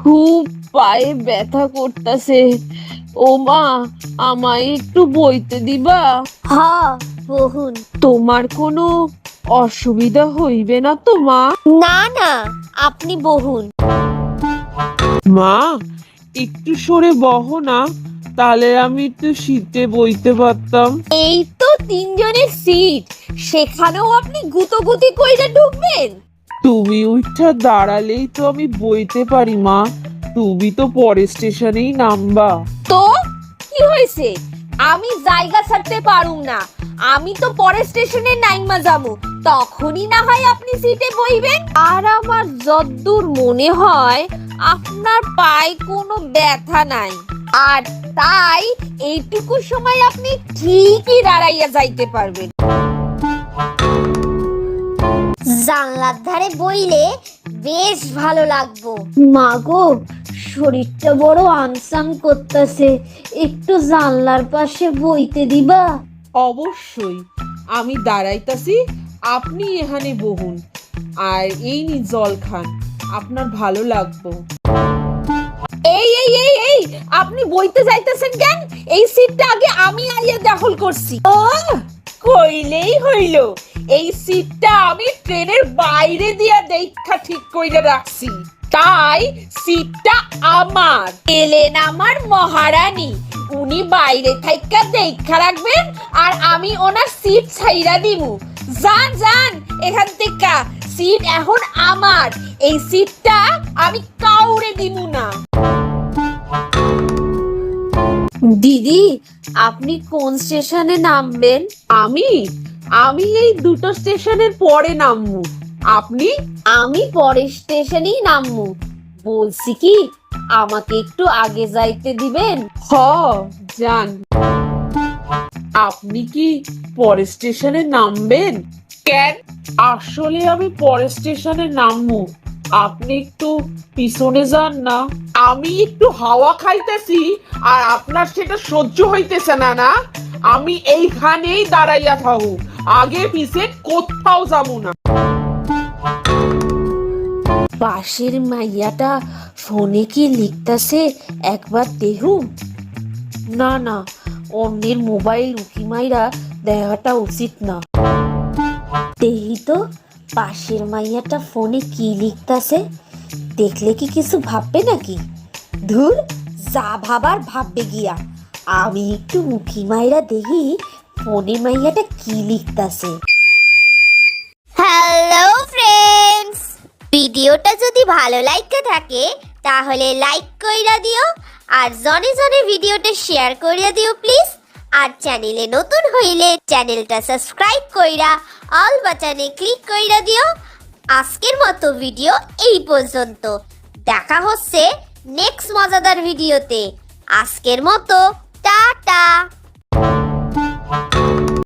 খুব পায়ে ব্যথা করতেছে। ও মা আমায় একটু বইতে দিবা? হ বহুন। তোমার কোনো অসুবিধা হইবে না তো মা? না না আপনি বহুন। মা একটু সরে বহো না তাহলে আমি একটু শীতে বইতে পারতাম। এই তো তিনজনের সিট সেখানেও আপনি গুতোগুতি কইরা ঢুকবেন তুমি উঠা দাঁড়ালেই তো আমি বইতে পারি, মা। তুমি তো পরের স্টেশনেই নামবা। তো? কি হয়েছে? আমি জায়গা ছাড়তে পারুম না। আমি তো পরের স্টেশনে নাইমা যাব। তখনই না হয় আপনি সিটে বইবেন। আর আমার যদ্দূর মনে হয় আপনার পায়ে কোনো ব্যথা নাই। আর তাই এইটুকু সময় আপনি ঠিকই দাঁড়াইয়া যাইতে পারবেন। জানলার ধারে বইলে বেশ ভালো লাগবো। মাগো শরীরটা বড় আনসান করতেছে। একটু জানলার পাশে বইতে দিবা? অবশ্যই। আমি দাঁড়াইতাছি আপনি এখানে বহুন। আর এই নি জল খান আপনার ভালো লাগবো। এই এই এই এই আপনি বইতে যাইতেছেন কেন? এই সিটটা আগে আমি আইয়া দখল করছি। কইলেই হইল। এই সিটটা আমি ট্রেনের বাইরে দিয়া দেখা ঠিক কইরা রাখছি। তাই সিটটা আমার। এলেন আমার মহারানী। উনি বাইরে থাইকা দেখা রাখবেন আর আমি ওনার সিট ছাইরা দিমু। যান যান, এখান থেকে। সিট এখন আমার। এই সিটটা আমি কাউরে দিমু না। দিদি আপনি কোন স্টেশনে নামবেন? আমি? আমি এই দুটো স্টেশনের পরে নামবো। আপনি? আমি পরের স্টেশনেই নামবো। বলছি কি আমাকে একটু আগে যাইতে দিবেন? হ যান। আপনি কি পরের স্টেশনে নামবেন? কেন? আসলে আমি পরের স্টেশনে নামবো। আপনি একটু পিছনে যান না। আমি একটু হাওয়া খাইতেছি আর আপনার সেটা সহ্য হইতেছে না না? আমি এইখানেই দাঁড়াইয়া থাকু আগে পিছে কোথাও যাব না। পাশের মাইয়াটা ফোনে কি লিখতাছে একবার দেহু না না অন্যের মোবাইল উকি মাইরা দেখাটা উচিত না। দেহি তো পাশের মাইয়াটা ফোনে কি লিখতাছে? দেখলে কি কিছু ভাববে নাকি? ধুর, যা ভাবার ভাববে গিয়া। আমি একটু উকি মাইরা দেখি ফোনে মাইয়াটা কি লিখতাছে। হ্যালো ফ্রেন্ডস, ভিডিওটা যদি ভালো লাগতে থাকে, তাহলে লাইক কইরা দিও, আর জনে জনে ভিডিওটা শেয়ার কইরা দিও প্লিজ। আর চ্যানেলে নতুন হইলে চ্যানেলটা সাবস্ক্রাইব কইরা অল বাটনে ক্লিক কইরা দিও। আজকের মতো ভিডিও এই পর্যন্ত। দেখা হচ্ছে নেক্সট মজাদার ভিডিওতে আজকের মতো, টাটা!